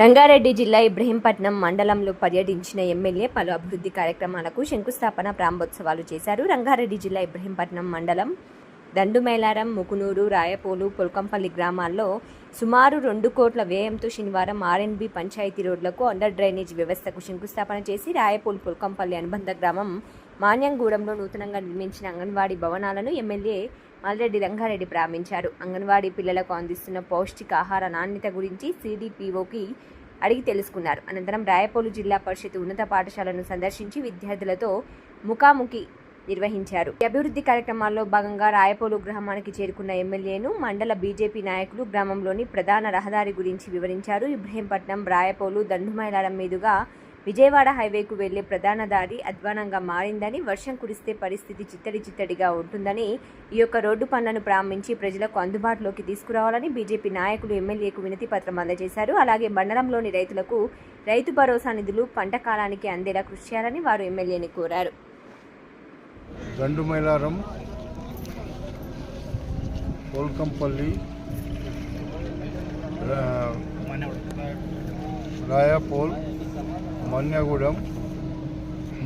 రంగారెడ్డి జిల్లా ఇబ్రహీంపట్నం మండలంలో పర్యటించిన ఎమ్మెల్యే పలు అభివృద్ధి కార్యక్రమాలకు శంకుస్థాపన ప్రారంభోత్సవాలు చేశారు. రంగారెడ్డి జిల్లా ఇబ్రహీంపట్నం మండలం దండుమేలారం ముకునూరు రాయపోలు పొలకంపల్లి గ్రామాల్లో సుమారు రెండు కోట్ల వ్యయంతో శనివారం ఆర్ఎన్బి పంచాయతీ రోడ్లకు అండర్ డ్రైనేజ్ వ్యవస్థకు శంకుస్థాపన చేసి రాయపోలు పొలకంపల్లి అనుబంధ గ్రామం మాన్యంగూడెంలో నూతనంగా నిర్మించిన అంగన్వాడీ భవనాలను ఎమ్మెల్యే మల్రెడ్డి రంగారెడ్డి ప్రారంభించారు. అంగన్వాడీ పిల్లలకు అందిస్తున్న పౌష్టికాహార నాణ్యత గురించి సిడిపిఓకి అడిగి తెలుసుకున్నారు. అనంతరం రాయపోలు జిల్లా పరిషత్ ఉన్నత పాఠశాలను సందర్శించి విద్యార్థులతో ముఖాముఖి నిర్వహించారు. అభివృద్ధి కార్యక్రమాల్లో భాగంగా రాయపోలు గ్రామానికి చేరుకున్న ఎమ్మెల్యేను మండల బీజేపీ నాయకులు గ్రామంలోని ప్రధాన రహదారి గురించి వివరించారు. ఇబ్రహీంపట్నం రాయపోలు దండుమైలారం మీదుగా విజయవాడ హైవేకు వెళ్ళే ప్రధాన దారి అధ్వానంగా మారిందని వర్షం కురిస్తే పరిస్థితి చిత్తడి చిత్తడిగా ఉంటుందని ఈ యొక్క రోడ్డు పనులను ప్రారంభించి ప్రజలకు అందుబాటులోకి తీసుకురావాలని బీజేపీ నాయకులు ఎమ్మెల్యేకు వినతి పత్రం అందజేశారు. అలాగే మండలంలోని రైతులకు రైతు భరోసా నిధులు పంట కాలానికి అందేలా కృషి చేయాలని వారు ఎమ్మెల్యేని కోరారు. కోల్కంపల్లి రాయపోల్ మన్యగూడెం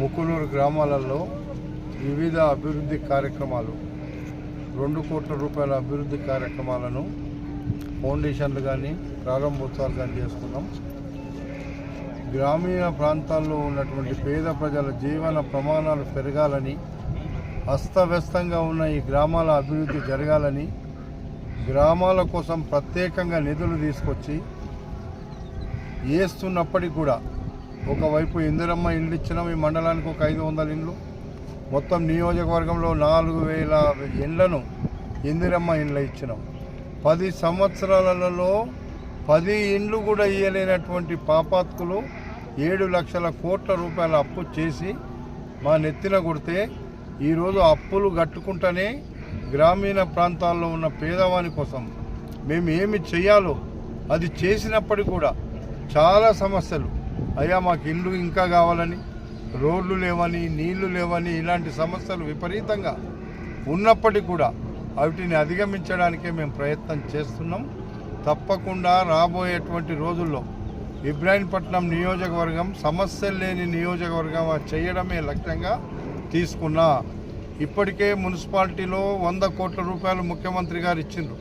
ముకునూరు గ్రామాలలో వివిధ అభివృద్ధి కార్యక్రమాలు రెండు కోట్ల రూపాయల అభివృద్ధి కార్యక్రమాలను ఫౌండేషన్లు కానీ ప్రారంభోత్సవాలు కానీ చేసుకున్నాం. గ్రామీణ ప్రాంతాల్లో ఉన్నటువంటి పేద ప్రజల జీవన ప్రమాణాలు పెరగాలని అస్తవ్యస్తంగా ఉన్న ఈ గ్రామాల అభివృద్ధి జరగాలని గ్రామాల కోసం ప్రత్యేకంగా నిధులు తీసుకొచ్చి వేస్తున్నప్పటికి కూడా ఒకవైపు ఇందిరమ్మ ఇల్లు ఇచ్చినాం ఈ మండలానికి ఒక ఐదు వందల ఇండ్లు. మొత్తం నియోజకవర్గంలో నాలుగు వేల ఇండ్లను ఇందిరమ్మ ఇండ్లు ఇచ్చినాం. పది సంవత్సరాలలో పది ఇండ్లు కూడా ఇయ్యలేనటువంటి పాపాత్కులు ఏడు లక్షల కోట్ల రూపాయల అప్పు చేసి మా నెత్తిన కొడితే ఈరోజు అప్పులు కట్టుకుంటేనే గ్రామీణ ప్రాంతాల్లో ఉన్న పేదవాని కోసం మేము ఏమి చేయాలో అది చేసినప్పటికీ కూడా చాలా సమస్యలు. అయ్యా మాకు ఇల్లు ఇంకా కావాలని రోడ్లు లేవని నీళ్ళు లేవని ఇలాంటి సమస్యలు విపరీతంగా ఉన్నప్పటికీ కూడా వాటిని అధిగమించడానికే మేము ప్రయత్నం చేస్తున్నాం. తప్పకుండా రాబోయేటువంటి రోజుల్లో ఇబ్రాహీంపట్నం నియోజకవర్గం సమస్యలు లేని నియోజకవర్గం చేయడమే లక్ష్యంగా తీసుకున్నా. ఇప్పటికే మున్సిపాలిటీలో వంద కోట్ల రూపాయలు ముఖ్యమంత్రి గారు ఇచ్చిండ్రు.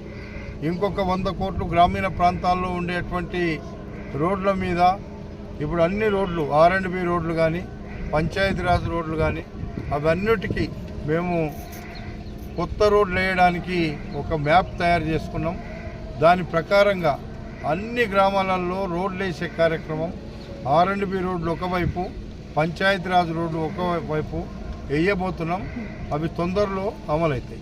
ఇంకొక వంద కోట్లు గ్రామీణ ప్రాంతాల్లో ఉండేటువంటి రోడ్ల మీద ఇప్పుడు అన్ని రోడ్లు ఆర్ అండ్ బి రోడ్లు కానీ పంచాయతీరాజ్ రోడ్లు కానీ అవన్నిటికీ మేము కొత్త రోడ్లు వేయడానికి ఒక మ్యాప్ తయారు చేసుకున్నాం. దాని ప్రకారంగా అన్ని గ్రామాలలో రోడ్లు వేసే కార్యక్రమం ఆర్ అండ్ బి రోడ్లు ఒకవైపు పంచాయతీరాజ్ రోడ్లు ఒకవైపు వేయబోతున్నాం. అవి తొందరలో అమలవుతాయి.